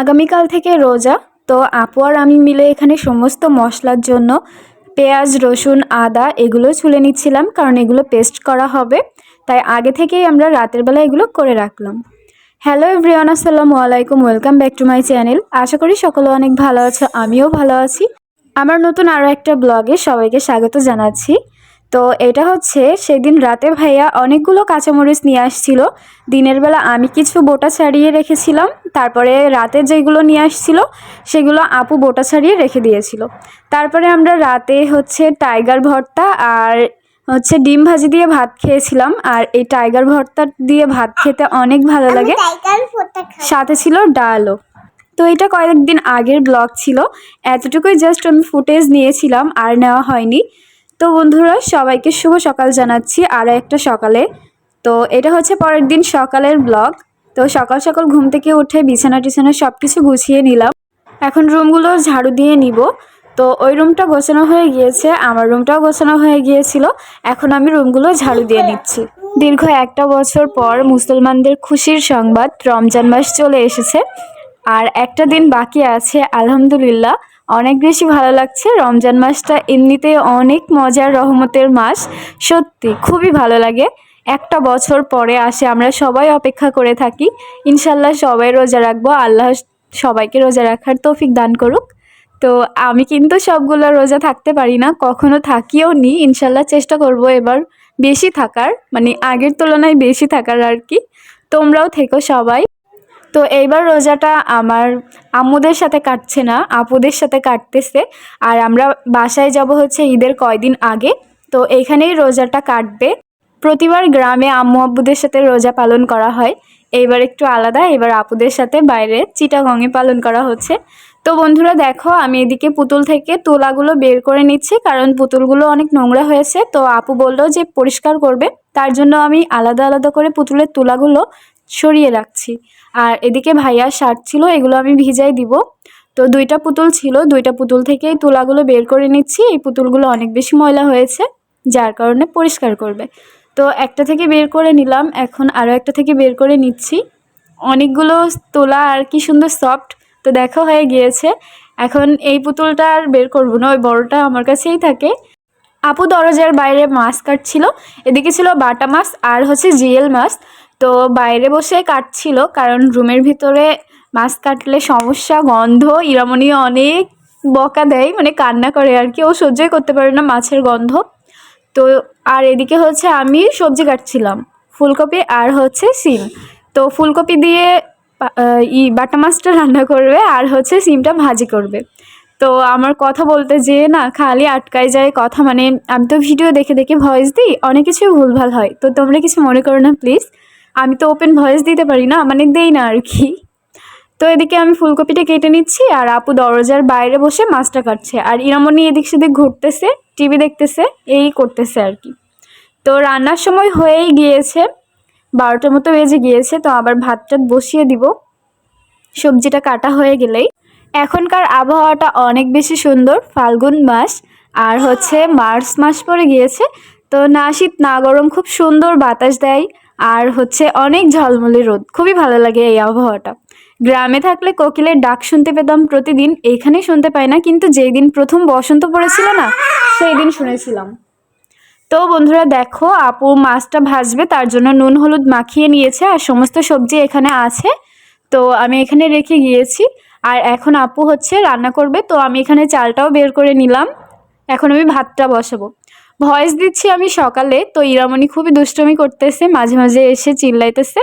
আগামীকাল থেকে রোজা। তো আপু আর আমি মিলে এখানে সমস্ত মশলার জন্য পেঁয়াজ, রসুন, আদা এগুলো ছুলে নিচ্ছিলাম কারণ এগুলো পেস্ট করা হবে। তাই আগে থেকেই আমরা রাতের বেলা এগুলো করে রাখলাম। হ্যালো এভরিওয়ান, আসসালামু আলাইকুম, welcome back to my channel. আশা করি সকলে অনেক ভালো আছো, আমিও ভালো আছি। আমার নতুন আরও একটা ব্লগে সবাইকে স্বাগত জানাচ্ছি। তো এটা হচ্ছে সেদিন রাতে ভাইয়া অনেকগুলো কাঁচামরিচ নিয়ে আসছিল। দিনের বেলা আমি কিছু বোটা ছাড়িয়ে রেখেছিলাম। তারপরে রাতে যেগুলো নিয়ে আসছিল সেগুলো আপু বোটা ছাড়িয়ে রেখে দিয়েছিল। তারপরে আমরা রাতে হচ্ছে টাইগার ভর্তা আর হচ্ছে ডিম ভাজি দিয়ে ভাত খেয়েছিলাম। আর এই টাইগার ভর্তা দিয়ে ভাত খেতে অনেক ভালো লাগে। সাথে ছিল ডালও। তো এটা কয়েকদিন আগের ব্লগ ছিল। এতটুকুই জাস্ট আমি ফুটেজ নিয়েছিলাম আর নেওয়া হয়নি। তো বন্ধুরা, সবাইকে শুভ সকাল জানাচ্ছি আরও একটা সকালে। তো এটা হচ্ছে পরের দিন সকালের ব্লগ তো সকাল সকাল ঘুম থেকে উঠে বিছানা টিছানা সব কিছু গুছিয়ে নিলাম। এখন রুমগুলো ঝাড়ু দিয়ে নিব। তো ওই রুমটা গোছানো হয়ে গিয়েছে, আমার রুমটাও গোছানো হয়ে গিয়েছিল। এখন আমি রুমগুলো ঝাড়ু দিয়ে নিচ্ছি। দীর্ঘ একটা বছর পর মুসলমানদের খুশির সংবাদ রমজান মাস চলে এসেছে। আর একটা দিন বাকি আছে, আলহামদুলিল্লাহ। অনেক বেশি ভালো লাগছে। রমজান মাসটা এমনিতে অনেক মজার, রহমতের মাস। সত্যি, খুবই ভালো লাগে। একটা বছর পরে আসে, আমরা সবাই অপেক্ষা করে থাকি। ইনশাল্লাহ সবাই রোজা রাখব। আল্লাহ সবাইকে রোজা রাখার তৌফিক দান করুক। তো আমি কিন্তু সবগুলো রোজা থাকতে পারি না, কখনো থাকিও নি। ইনশাল্লাহ চেষ্টা করব এবার বেশি থাকার মানে আগের তুলনায় বেশি থাকার আর কি। তোমরাও থেকো সবাই। তো এইবার রোজাটা আমার আম্মুদের সাথে কাটছে না, আপুদের সাথে কাটতেছে। আর আমরা বাসায় যাব হচ্ছে ঈদের কয়দিন আগে। তো এইখানেই রোজাটা কাটবে। প্রতিবার গ্রামে আম্মু আব্বুদের সাথে রোজা পালন করা হয়। এইবার একটু আলাদা এবার আপুদের সাথে বাইরে চিটাগঙে পালন করা হচ্ছে। তো বন্ধুরা, দেখো, আমি এদিকে পুতুল থেকে তুলাগুলো বের করে নিচ্ছি, কারণ পুতুলগুলো অনেক নোংরা হয়েছে। তো আপু বলল যে পরিষ্কার করবে, তার জন্য আমি আলাদা আলাদা করে পুতুলের তুলাগুলো সরিয়ে রাখছি। আর এদিকে ভাইয়ার শার্ট ছিল, এগুলো আমি ভিজাই দিব। তো দুইটা পুতুল ছিল, দুইটা পুতুল থেকেই তুলাগুলো বের করে নিচ্ছি। এই পুতুলগুলো অনেক বেশি ময়লা হয়েছে, যার কারণে পরিষ্কার করবে। তো একটা থেকে বের করে নিলাম, এখন আরও একটা থেকে বের করে নিচ্ছি। অনেকগুলো তোলা আর কি সুন্দর সফট, তো দেখা হয়ে গিয়েছে। এখন এই পুতুলটা আর বের করব না, ওই বড়টা আমার কাছেই থাকে। আপু দরজার বাইরে মাছ কাটছিল, এদিকে ছিল বাটা মাছ আর হচ্ছে জিএল মাছ। তো বাইরে বসে কাটছিল, কারণ রুমের ভিতরে মাছ কাটলে সমস্যা, গন্ধ ইরামনি অনেক বকা দেয় মানে কান্না করে আর কি। ও সহ্যই করতে পারে না মাছের গন্ধ। তো আর এদিকে হচ্ছে আমি সবজি কাটছিলাম, ফুলকপি আর হচ্ছে সিম। তো ফুলকপি দিয়ে ই বাটা মাছটা রান্না করবে আর হচ্ছে সিমটা ভাজি করবে। তো আমার কথা বলতে যেয়ে না খালি আটকায় যায় কথা মানে আমি তো ভিডিও দেখে দেখে ভয়েস দিই, অনেক কিছুই ভুলভাল হয়। তো তোমরা কিছু মনে করো না, প্লিজ। আমি তো ওপেন ভয়েস দিতে পারি না মানে দেই না আর কি। তো এদিকে আমি ফুলকপিটা কেটে নিচ্ছি আর আপু দরজার বাইরে বসে মাছটা কাটছে। আর ইরামনি এদিক সেদিক ঘুরতেছে টিভি দেখতেছে, এই করতেছে আর কি। তো রান্নার সময় হয়েই গিয়েছে, বারোটার মতো বেজে গিয়েছে, তো আবার ভাত টাত বসিয়ে দিব। সবজিটা কাটা হয়ে গেলেই। এখনকার আবহাওয়াটা অনেক বেশি সুন্দর, ফাল্গুন মাস, আর হচ্ছে মার্চ মাস পরে গিয়েছে। তো না শীত, না গরম, খুব সুন্দর বাতাস দেয়। আর হচ্ছে অনেক ঝলমলে রোদ। খুবই ভালো লাগে এই আবহাওয়াটা। গ্রামে থাকলে কোকিলের ডাক শুনতে পেতাম প্রতিদিন এইখানে শুনতে পাই না, কিন্তু যেই দিন প্রথম বসন্ত পড়েছিল না, সেই দিন শুনেছিলাম। তো বন্ধুরা দেখো, আপু মাছটা ভাজবে, তার জন্য নুন, হলুদ মাখিয়ে নিয়েছে, আর সমস্ত সবজি এখানে আছে। তো আমি এখানে রেখে গিয়েছি, আর এখন আপু হচ্ছে রান্না করবে, তো আমি এখানে চালটাও বের করে নিলাম। এখন আমি ভাতটা বসাবো। ভয়েস দিচ্ছি আমি সকালে। তো ইরামণি খুবই দুষ্টমি করতেছে, মাঝে মাঝে এসে চিল্লাইতেছে।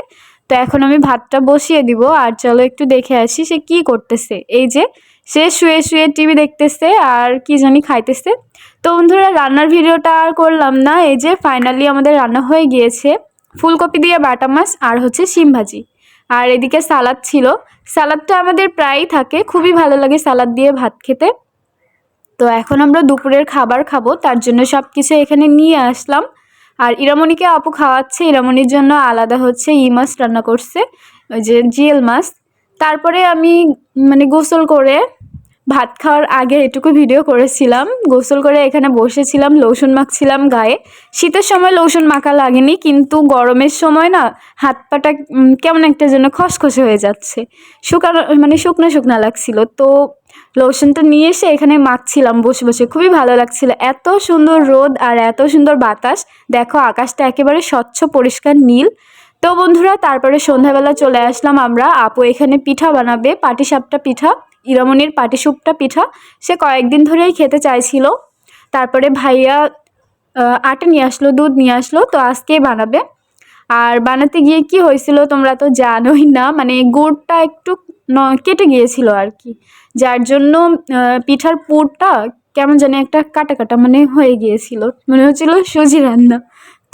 তো এখন আমি ভাতটা বসিয়ে দিব আর চলো একটু দেখে আসি সে কি করতেছে। এই যে, সে শুয়ে শুয়ে টিভি দেখতেছে আর কি জানি খাইতেছে। তো বন্ধুরা, রান্নার ভিডিওটা আর করলাম না। এই যে ফাইনালি আমাদের রান্না হয়ে গিয়েছে। ফুলকপি দিয়ে বাটা মাছ আর হচ্ছে শিম ভাজি। আর এদিকে সালাদ ছিল। সালাদটা আমাদের প্রায়ই থাকে। খুবই ভালো লাগে সালাদ দিয়ে ভাত খেতে। তো এখন আমরা দুপুরের খাবার খাব, তার জন্য সব কিছু এখানে নিয়ে আসলাম। আর ইরামণিকে আপু খাওয়াচ্ছে, ইরামণির জন্য আলাদা হচ্ছে ই মাছ রান্না করছে, ওই যে জিএল মাছ। তারপরে আমি মানে গোসল করে ভাত খাওয়ার আগে এটুকু ভিডিও করেছিলাম। গোসল করে এখানে বসেছিলাম, লোশন মাখছিলাম গায়ে। শীতের সময় লোশন মাখা লাগেনি, কিন্তু গরমের সময় না হাত পাটা কেমন একটা যেন খসখসে হয়ে যাচ্ছে। শুকানো মানে শুকনো শুকনো লাগছিল। তো লোশনটা নিয়ে এসে এখানে মাখছিলাম বসে বসে। খুবই ভালো লাগছিল। এত সুন্দর রোদ আর এত সুন্দর বাতাস। দেখো, আকাশটা একেবারে স্বচ্ছ, পরিষ্কার, নীল। তো বন্ধুরা, তারপরে সন্ধ্যাবেলা চলে আসলাম আমরা। আপু এখানে পিঠা বানাবে পাটিসাপটা পিঠা ইরামনির পাটিসুপটা পিঠা। সে কয়েকদিন ধরেই খেতে চাইছিল। তারপরে ভাইয়া আটা নিয়ে আসলো, দুধ নিয়ে আসলো, তো আজকেই বানাবে। আর বানাতে গিয়ে কি হয়েছিল তোমরা তো জানোই না মানে গুড়টা একটু কেটে গিয়েছিল আর কি। যার জন্য পিঠার পুরটা কেমন জানি একটা কাটা কাটা মানে হয়ে গিয়েছিল। মনে হচ্ছিল সুজি রান্না।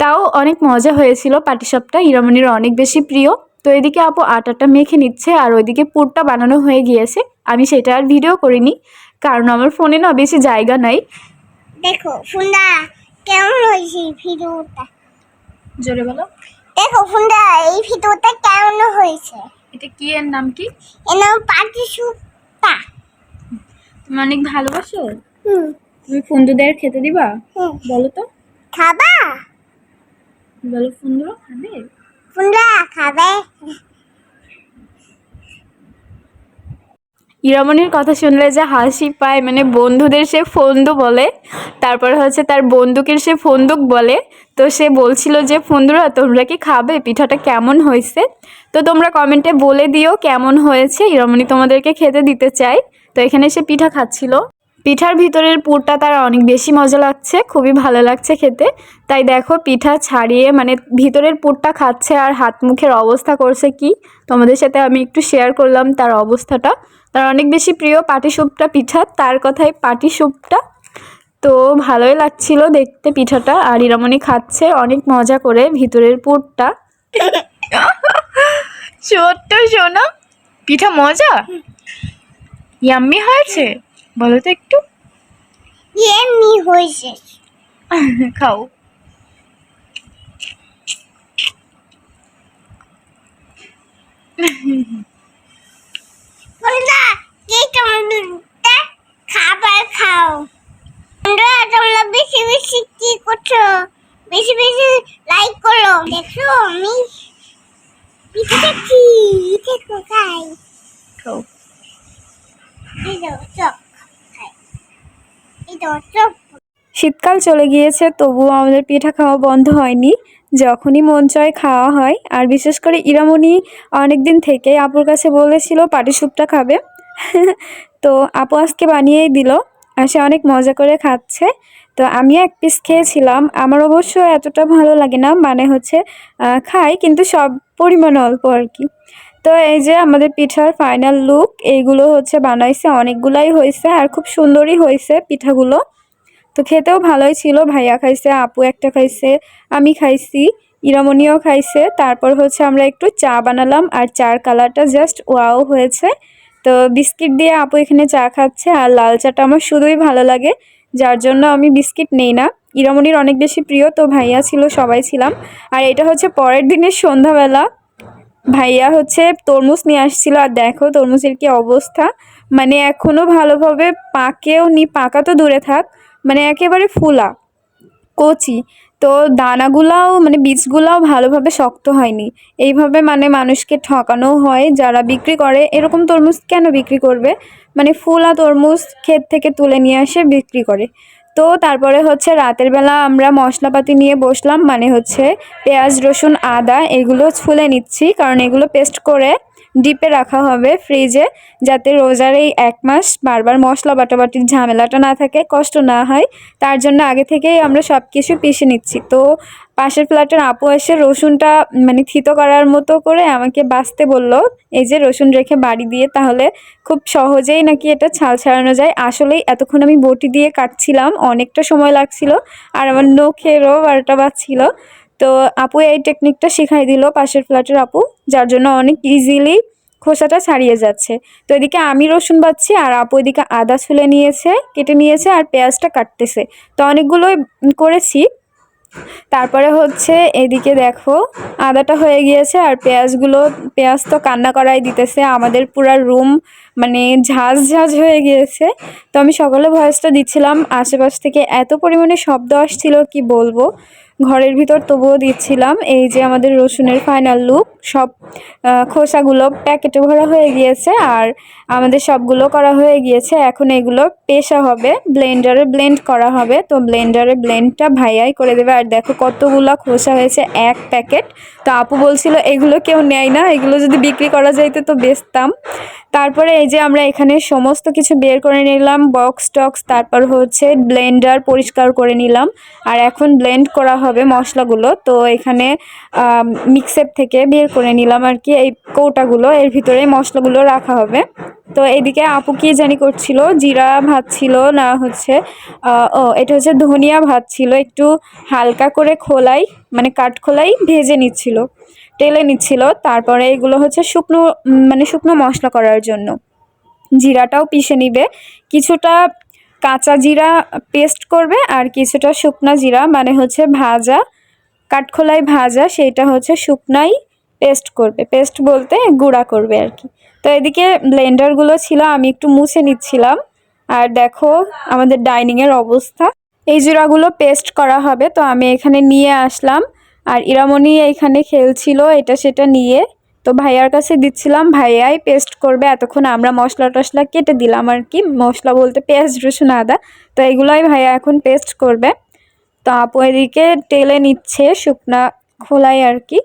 তাও অনেক মজা হয়েছিল পাটিসাপটা। হিরামণির অনেক বেশি প্রিয়। তো এদিকে আপু আটাটা মেখে নিচ্ছে আর ওইদিকে পুরটা বানানো হয়ে গিয়েছে। আমি সেটা আর ভিডিও করিনি কারণ আমার ফোনে না বেশি জায়গা নাই। দেখো ফুন্ডা কেমন হয়েছে ভিডিওটা? জোরে বলো। দেখো ফুন্ডা এই ভিডিওটা কেমন হয়েছে? এটা কি এর নাম কি? এর নাম পাটি অনেক ভালোবাসো? হুম। তুমি ফুন্দুদের খেতে দিবা? বলো তো। খাবা? বলো ফুন্দুরা খাবে? ফুন্দুরা খাবে। ইরামনির কথা শুনলে যে হাসি পায় মানে বন্ধুদের সে ফন্দু বলে, তারপর হচ্ছে তার বন্দুকের সে ফন্দুক বলে, তো সে বলছিল যে, ফন্দুরা, তোমরা কি খাবে? পিঠাটা কেমন হয়েছে? তো তোমরা কমেন্টে বলে দিও কেমন হয়েছে। ইরামনি তোমাদেরকে খেতে দিতে চাই তো এখানে সে পিঠা খাচ্ছিল। পিঠার ভিতরের পুরটা তার অনেক বেশি মজা লাগছে খুবই ভালো লাগছে খেতে। তাই দেখো পিঠা ছাড়িয়ে মানে ভিতরের পুরটা খাচ্ছে আর হাত মুখের অবস্থা করছে কি? তোমাদের সাথে আমি একটু শেয়ার করলাম তার অবস্থাটা। তার অনেক বেশি প্রিয় পাটি স্যুপটা পিঠা তার কথাই পাটি স্যুপটা তো ভালোই লাগছিল দেখতে পিঠাটা আর ইরামনি খাচ্ছে অনেক মজা করে ভিতরের পুরটা। ছোট্ট শোনো পিঠা মজা? ইয়াম্মি হয়েছে? বলো তো একটু। এমনি হয়েছে। খাও। খাবার খাও। তোমরা বেশি বেশি কি করছ? বেশি বেশি লাইক করো। দেখো আমি পিঠে খাচ্ছি। পিঠে খাই খাও। এই দাও চপ খাই এই দাও চপ শীতকাল চলে গিয়েছে, তবুও আমাদের পিঠা খাওয়া বন্ধ হয়নি। যখনই মন চায় খাওয়া হয়। আর বিশেষ করে ইরামণি অনেক দিন থেকে আপুর কাছে বলেছিল, পাটি স্যুপটা খাবে। তো আপু আজকে বানিয়েই দিল। আর সে অনেক মজা করে খাচ্ছে। তো আমি এক পিস খেয়েছিলাম। আমার অবশ্য এতটা ভালো লাগে না। মানে হচ্ছে খাই, কিন্তু সব পরিমাণ অল্প আর কি। তো এই যে আমাদের পিঠার ফাইনাল লুক এইগুলো হচ্ছে বানাইছে, অনেকগুলাই হয়েছে আর খুব সুন্দরই হয়েছে পিঠাগুলো। তো খেতেও ভালোই ছিল, ভাইয়া খাইছে, আপু একটা খাইছে, আমি খাইছি ইরামনিও খাইছে। তারপর হচ্ছে আমরা একটু চা বানালাম আর চার কালারটা জাস্ট ওয়াও হয়েছে। তো বিস্কিট দিয়ে আপু এখানে চা খাচ্ছে আর লাল চাটা আমার শুধুই ভালো লাগে, যার জন্য আমি বিস্কিট নেই না। ইরামনির অনেক বেশি প্রিয়, তো ভাইয়া ছিল, সবাই ছিলাম। আর এটা হচ্ছে পরের দিনের সন্ধ্যাবেলা। ভাইয়া হচ্ছে তরমুজ নিয়ে আসছিল আর দেখো তরমুজের কি অবস্থা। মানে এখনও ভালোভাবে পাকেও নি, পাকা তো দূরে থাক মানে একেবারে ফুলা, কচি। তো দানাগুলাও মানে বীজগুলাও ভালোভাবে শক্ত হয়নি। এইভাবে মানে মানুষকে ঠকানো হয়, যারা বিক্রি করে, এরকম তরমুজ কেন বিক্রি করবে? মানে ফুলা তরমুজ ক্ষেত থেকে তুলে নিয়ে আসে, বিক্রি করে। তো তারপরে হচ্ছে রাতের বেলা আমরা মশলাপাতি নিয়ে বসলাম মানে হচ্ছে পেঁয়াজ, রসুন, আদা, এগুলো ফুলে নিচ্ছি, কারণ এগুলো পেস্ট করে ডিপে রাখা হবে ফ্রিজে যাতে রোজার এই এক মাস বারবার মশলা বাটাবাটির ঝামেলাটা না থাকে, কষ্ট না হয়। তার জন্য আগে থেকেই আমরা সব কিছু পিষে নিচ্ছি। তো পাশের ফ্ল্যাটের আপু এসে রসুনটা মানে থিতো করার মতো করে আমাকে বাঁচতে বলল, এই যে রসুন রেখে বাড়ি দিয়ে তাহলে খুব সহজেই নাকি এটা ছাল ছাড়ানো যায়? আসলেই এতক্ষণ আমি বটি দিয়ে কাটছিলাম, অনেকটা সময় লাগছিল, আর আমার নখেরও বারোটা বাজছিল। তো আপু এই টেকনিকটা শিখাই দিল পাশের ফ্ল্যাটের আপু, যার জন্য অনেক ইজিলি খোসাটা ছাড়িয়ে যাচ্ছে। তো এদিকে আমি রসুন বাচ্ছি আর আপু এদিকে আদা ছুলে নিয়েছে, কেটে নিয়েছে আর পেঁয়াজটা কাটতেছে। তো অনেকগুলোই করেছি। তারপরে হচ্ছে এদিকে দেখো, আদাটা হয়ে গিয়েছে আর পেঁয়াজগুলো, পেঁয়াজ তো কান্না করাই দিতেছে, আমাদের পুরা রুম মানে ঝাঁঝ ঝাঁঝ হয়ে গিয়েছে। তো আমি সকালে ভয়েসটা দিচ্ছিলাম, আশেপাশ থেকে এত পরিমাণে শব্দ আসছিল, কি বলব? ঘরের ভিতর তবুও দিচ্ছিলাম। এই যে আমাদের রসুনের ফাইনাল লুক সব খোসাগুলো প্যাকেটে ভরা হয়ে গিয়েছে আর আমাদের সবগুলো করা হয়ে গিয়েছে। এখন এগুলো পেশা হবে ব্লেন্ডারে ব্লেন্ড করা হবে। তো ব্লেন্ডারে ব্লেন্ডটা ভাইয়াই করে দেবে। আর দেখো কতগুলো খোসা হয়েছে এক প্যাকেট তো আপু বলছিল, এগুলো কেউ নেয় না, এগুলো যদি বিক্রি করা যাইতে তো বেচতাম। তারপরে এই যে আমরা এখানে সমস্ত কিছু বের করে নিলাম বক্স টক্স তারপর হচ্ছে ব্লেন্ডার পরিষ্কার করে নিলাম। আর এখন ব্লেন্ড করা হবে মশলাগুলো। তো এখানে মিক্সেপ থেকে বের করে নিলাম আর কি, এই কৌটাগুলো। এর ভিতরে মশলাগুলো রাখা হবে। তো এদিকে আপু কি জানি করছিল? জিরা ভাত ছিল না হচ্ছে ও, এটা হচ্ছে ধনিয়া ভাত ছিল। একটু হালকা করে খোলাই মানে কাঠ খোলাই ভেজে নিচ্ছিল, টেলে নিচ্ছিল। তারপরে এগুলো হচ্ছে শুকনো মানে শুকনো মশলা করার জন্য। জিরাটাও পিষে নিবে। কিছুটা কাঁচা জিরা পেস্ট করবে আর কিছুটা শুকনা জিরা মানে হচ্ছে ভাজা কাঠখোলাই ভাজা, সেইটা হচ্ছে শুকনাই পেস্ট করবে। পেস্ট বলতে গুঁড়া করবে আর কি। তো এদিকে ব্লেন্ডারগুলো ছিল, আমি একটু মুছে নিচ্ছিলাম। আর দেখো আমাদের ডাইনিংয়ের অবস্থা। এই জিরাগুলো পেস্ট করা হবে, তো আমি এখানে নিয়ে আসলাম। আর ইরামণি এখানে খেলছিল, এটা সেটা নিয়ে। তো ভাইয়ার কাছে দিচ্ছিলাম, ভাইয়াই পেস্ট করবে। এতক্ষণ আমরা মশলা টশলা কেটে দিলাম আর কি, মশলা বলতে পেঁয়াজ, রসুন, আদা। তো এগুলোই ভাইয়া এখন পেস্ট করবে। তো আপু এদিকে টেলে নিচ্ছে শুকনা খোলাই আর কি।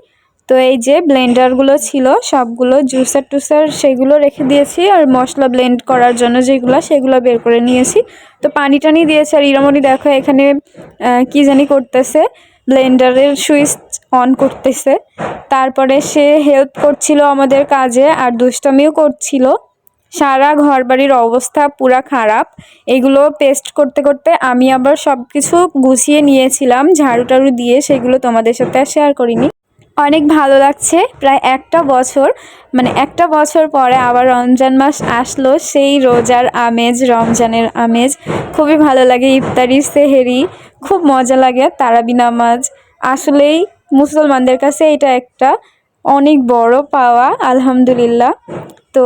তো এই যে ব্লেন্ডারগুলো ছিল, সবগুলো জুসার টুসার সেগুলো রেখে দিয়েছি আর মশলা ব্লেন্ড করার জন্য যেগুলো সেগুলো বের করে নিয়েছি। তো পানি টানি দিয়েছে আর ইরামণি দেখো এখানে কি জানি করতেছে। ব্লেন্ডারের সুইচ অন করতেছে। তারপরে সে হেল্প করছিল আমাদের কাজে আর দুষ্টমিও করছিল। সারা ঘর বাড়ির অবস্থা পুরা খারাপ। এগুলো পেস্ট করতে করতে আমি আবার সব কিছু গুছিয়ে নিয়েছিলাম ঝাড়ু টাড়ু দিয়ে সেগুলো তোমাদের সাথে শেয়ার করিনি। অনেক ভালো লাগছে। প্রায় একটা বছর মানে একটা বছর পরে আবার রমজান মাস আসলো, সেই রোজার আমেজ, রমজানের আমেজ। খুবই ভালো লাগে ইফতারি, সেহেরি, খুব মজা লাগে, তারাবি নামাজ। আসলেই মুসলমানদের কাছে এটা একটা অনেক বড় পাওয়া, আলহামদুলিল্লাহ। তো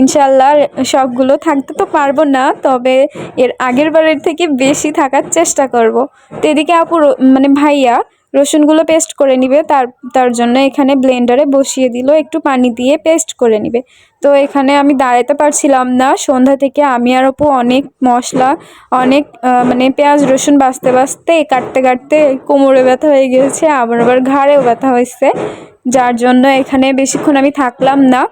ইনশাল্লাহ সবগুলো থাকতে তো পারব না, তবে এর আগের বারের থেকে বেশি থাকার চেষ্টা করব। তো এদিকে আপু মানে ভাইয়া রসুনগুলো পেস্ট করে নিবে, তার তার জন্য এখানে ব্লেন্ডারে বসিয়ে দিল, একটু পানি দিয়ে পেস্ট করে নিবে। তো এখানে আমি দাঁড়াতে পারছিলাম না, সন্ধ্যা থেকে আমি আর আপু অনেক মশলা, অনেক মানে পেঁয়াজ, রসুন বাঁচতে বাছতে কাটতে কাটতে কোমরে ব্যথা হয়ে গিয়েছে, আবার আবার ঘাড়েও ব্যথা হয়েছে। যার জন্য এখানে বেশিক্ষণ আমি থাকলাম না।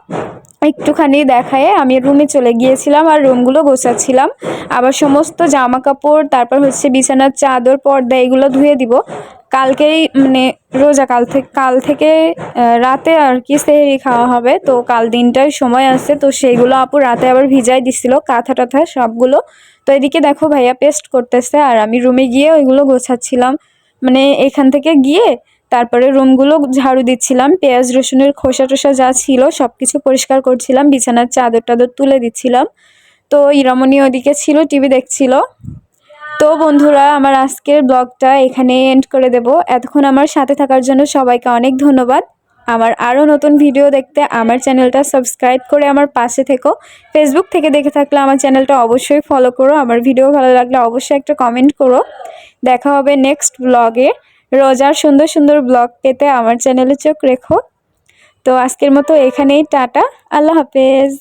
একটুখানি দেখায় আমি রুমে চলে গিয়েছিলাম আর রুমগুলো গোছাচ্ছিলাম। আবার সমস্ত জামা কাপড় তারপর হচ্ছে বিছানার চাদর, পর্দা এগুলো ধুয়ে দিব। কালকেই মানে রোজা কাল থেকে কাল থেকে রাতে আর কি সেহেরি খাওয়া হবে। তো কাল দিনটায় সময় আছে, তো সেইগুলো আপু রাতে আবার ভিজাই দিছিল, কাঁথা টাথা সবগুলো। তো এদিকে দেখো ভাইয়া পেস্ট করতেছে, আর আমি রুমে গিয়ে ওইগুলো গোছাচ্ছিলাম। মানে এখান থেকে গিয়ে তারপরে রুমগুলো ঝাড়ু দিচ্ছিলাম, পেঁয়াজ, রসুনের খোসা টোসা যা ছিল সব কিছু পরিষ্কার করছিলাম, বিছানার চাদর টাদর তুলে দিচ্ছিলাম। তো ইরামণি ওদিকে ছিল, টিভি দেখছিল। তো বন্ধুরা, আমার আজকের ব্লগটা এখানে এন্ড করে দেব। এতক্ষণ আমার সাথে থাকার জন্য সবাইকে অনেক ধন্যবাদ। আমার আরও নতুন ভিডিও দেখতে আমার চ্যানেলটা সাবস্ক্রাইব করে আমার পাশে থেকো। ফেসবুক থেকে দেখে থাকলে আমার চ্যানেলটা অবশ্যই ফলো করো। আমার ভিডিও ভালো লাগলে অবশ্যই একটা কমেন্ট করো। দেখা হবে নেক্সট ব্লগে রোজার সুন্দর সুন্দর ব্লগ পেতে আমার চ্যানেলে চোখ রেখো। তো আজকের মতো এখানেই, টাটা, আল্লাহ হাফেজ।